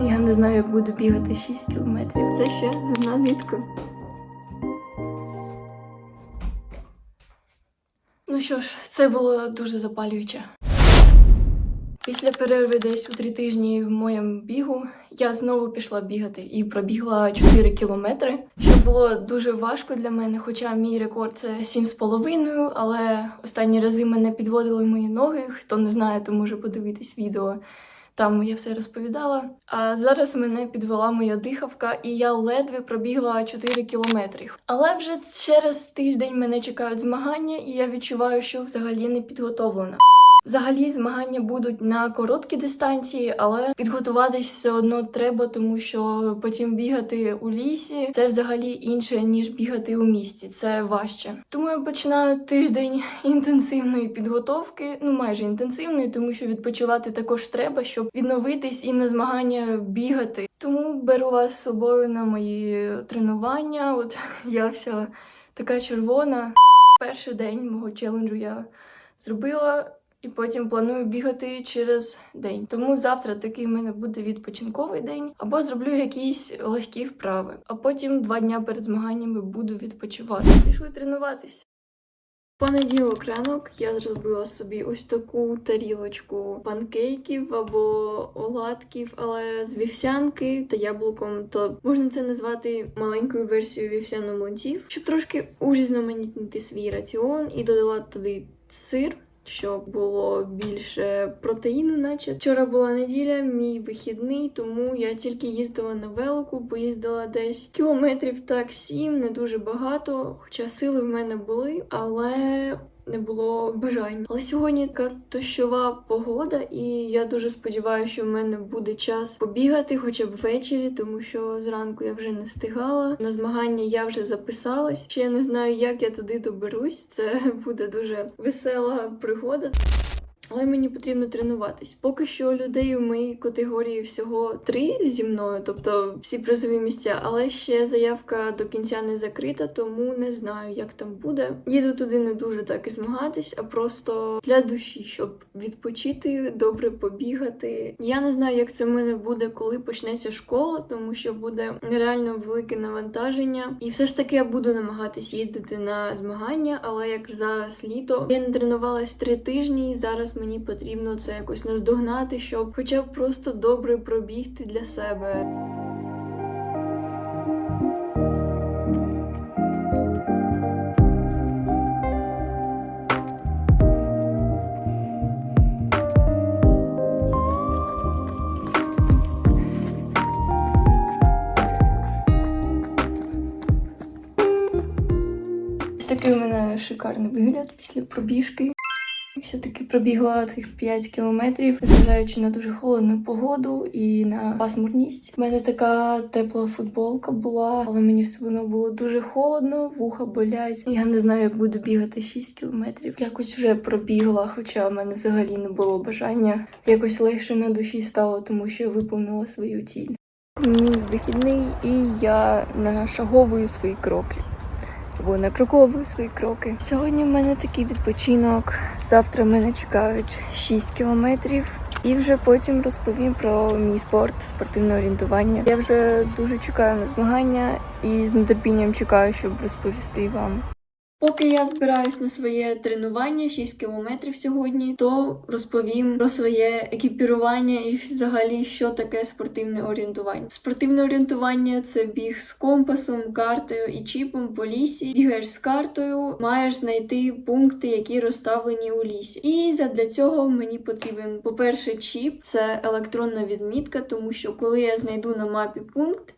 Я не знаю, як буду бігати 6 кілометрів. Це ще зерна нитка. Ну що ж, це було дуже запалююче. Після перерви десь у три тижні в моєму бігу я знову пішла бігати і пробігла 4 кілометри, було дуже важко для мене. Хоча мій рекорд це 7,5, але останні рази мене підводили мої ноги. Хто не знає, то може подивитись відео. Там я все розповідала. А зараз мене підвела моя дихавка, і я ледве пробігла 4 кілометри. Але вже через тиждень мене чекають змагання, і я відчуваю, що взагалі не підготовлена. Взагалі змагання будуть на короткі дистанції, але підготуватись все одно треба, тому що потім бігати у лісі це взагалі інше ніж бігати у місті. Це важче. Тому я починаю тиждень інтенсивної підготовки, ну майже інтенсивної, тому що відпочивати також треба, щоб відновитись і на змагання бігати. Тому беру вас з собою на мої тренування. От я вся така червона. Перший день мого челенджу я зробила. І потім планую бігати через день. Тому завтра такий в мене буде відпочинковий день, або зроблю якісь легкі вправи. А потім два дня перед змаганнями буду відпочивати. Пішли тренуватись. Понеділок ранок я зробила собі ось таку тарілочку панкейків або оладків, але з вівсянки та яблуком, то можна це назвати маленькою версією вівсяно-млинців, щоб трошки урізноманітнити свій раціон і додала туди сир. Щоб було більше протеїну, наче вчора була неділя, мій вихідний, тому я тільки їздила на велику, поїздила десь кілометрів так сім, не дуже багато. Хоча сили в мене були, але не було бажань. Але сьогодні така дощова погода, і я дуже сподіваюся, що в мене буде час побігати, хоча б ввечері, тому що зранку я вже не встигала. На змагання я вже записалась. Ще я не знаю, як я туди доберусь. Це буде дуже весела пригода. Але мені потрібно тренуватись. Поки що людей у моїй категорії всього три зі мною, тобто всі призові місця, але ще заявка до кінця не закрита, тому не знаю, як там буде. Їду туди не дуже так і змагатись, а просто для душі, щоб відпочити, добре побігати. Я не знаю, як це в мене буде, коли почнеться школа, тому що буде нереально велике навантаження. І все ж таки я буду намагатись їздити на змагання, але як зараз літо я не тренувалась три тижні. і Зараз мені потрібно це якось наздогнати, щоб хоча б просто добре пробігти для себе. Такий у мене шикарний вигляд після пробіжки. Все-таки пробігла цих 5 кілометрів, зважаючи на дуже холодну погоду і на пасмурність. У мене така тепла футболка була, але мені все одно було дуже холодно, вуха болять. Я не знаю, як буду бігати 6 кілометрів. Якось вже пробігла, хоча в мене взагалі не було бажання. Якось легше на душі стало, тому що я виповнила свою ціль. Мій вихідний, і я нашаговую свої кроки або накроковую свої кроки. Сьогодні в мене такий відпочинок. Завтра мене чекають 6 кілометрів. І вже потім розповім про мій спорт, спортивне орієнтування. Я вже дуже чекаю на змагання і з нетерпінням чекаю, щоб розповісти вам. Поки я збираюсь на своє тренування 6 кілометрів сьогодні, то розповім про своє екіпірування і взагалі, що таке спортивне орієнтування. Спортивне орієнтування це біг з компасом, картою і чіпом по лісі. Бігаєш з картою, маєш знайти пункти, які розставлені у лісі. І задля цього мені потрібен, по-перше, чіп це електронна відмітка, тому що коли я знайду на мапі пункт.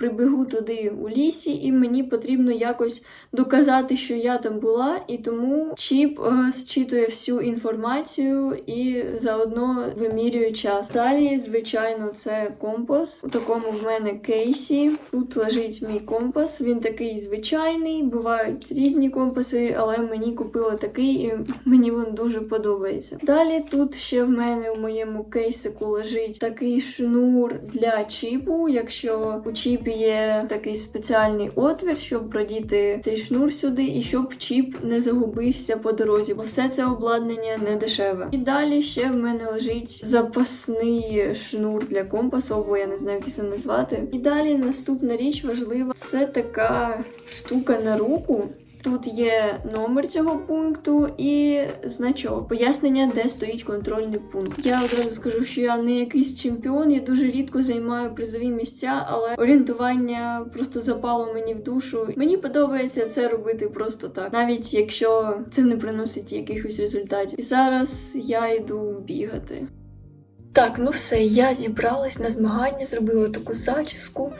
Прибігу туди у лісі, і мені потрібно якось доказати, що я там була, і тому чіп е, зчитує всю інформацію і заодно вимірює час. Далі, звичайно, це компас. У такому в мене кейсі. Тут лежить мій компас. Він такий звичайний. Бувають різні компаси, але мені купили такий, і мені він дуже подобається. Далі тут ще в мене у моєму кейсику лежить такий шнур для чіпу. Якщо у чіпі чіпі є такий спеціальний отвір, щоб продіти цей шнур сюди, і щоб чіп не загубився по дорозі, бо все це обладнання не дешеве. І далі ще в мене лежить запасний шнур для компасу, або я не знаю, як це назвати. І далі наступна річ важлива це така штука на руку. Тут є номер цього пункту і значок, пояснення, де стоїть контрольний пункт. Я одразу скажу, що я не якийсь чемпіон, я дуже рідко займаю призові місця, але орієнтування просто запало мені в душу. Мені подобається це робити просто так, навіть якщо це не приносить якихось результатів. І зараз я йду бігати. Так, ну все, я зібралась на змагання, зробила таку зачіску.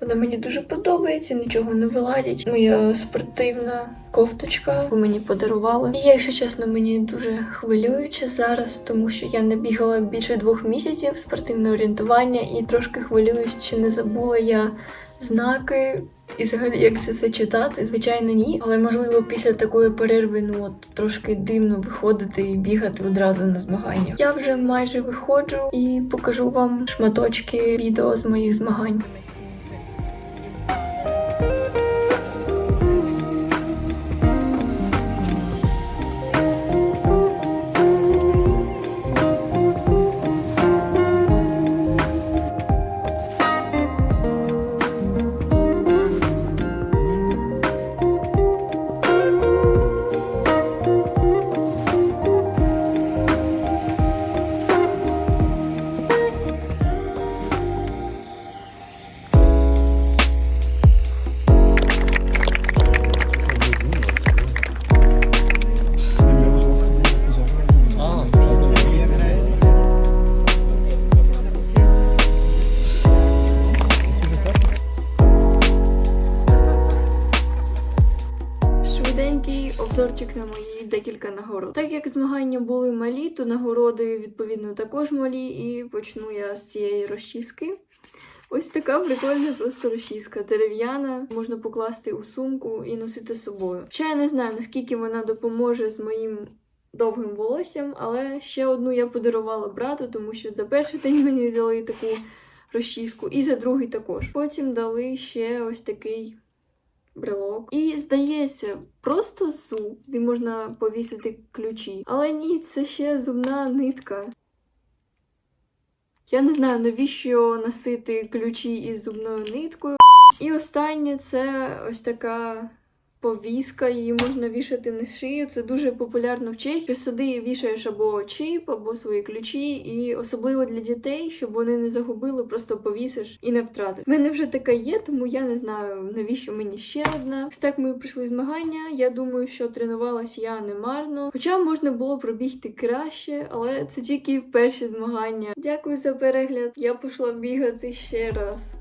Вона мені дуже подобається, нічого не вилазить. Моя спортивна кофточка мені подарували. І якщо чесно, мені дуже хвилююче зараз, тому що я не бігала більше двох місяців спортивне орієнтування і трошки хвилююсь, чи не забула я знаки. І взагалі, як це все читати, звичайно, ні. Але можливо, після такої перерви, ну от трошки дивно виходити і бігати одразу на змагання. Я вже майже виходжу і покажу вам шматочки відео з моїх змагань. Нагород. Так як змагання були малі, то нагороди відповідно також малі, і почну я з цієї розчіски. Ось така прикольна просто розчіска. Дерев'яна, можна покласти у сумку і носити з собою. Ще я не знаю, наскільки вона допоможе з моїм довгим волоссям, але ще одну я подарувала брату, тому що за перший день мені дали таку розчіску, і за другий також. Потім дали ще ось такий брелок. І здається, просто зуб, де можна повісити ключі. Але ні, це ще зубна нитка. Я не знаю, навіщо носити ключі із зубною ниткою. І останнє це ось така повіска, її можна вішати на шию. Це дуже популярно в Чехії. Сюди вішаєш або чіп, або свої ключі, і особливо для дітей, щоб вони не загубили, просто повісиш і не втратиш. У мене вже така є, тому я не знаю навіщо мені ще одна. Ось так ми пройшли змагання. Я думаю, що тренувалась я не марно. Хоча можна було пробігти краще, але це тільки перші змагання. Дякую за перегляд. Я пішла бігати ще раз.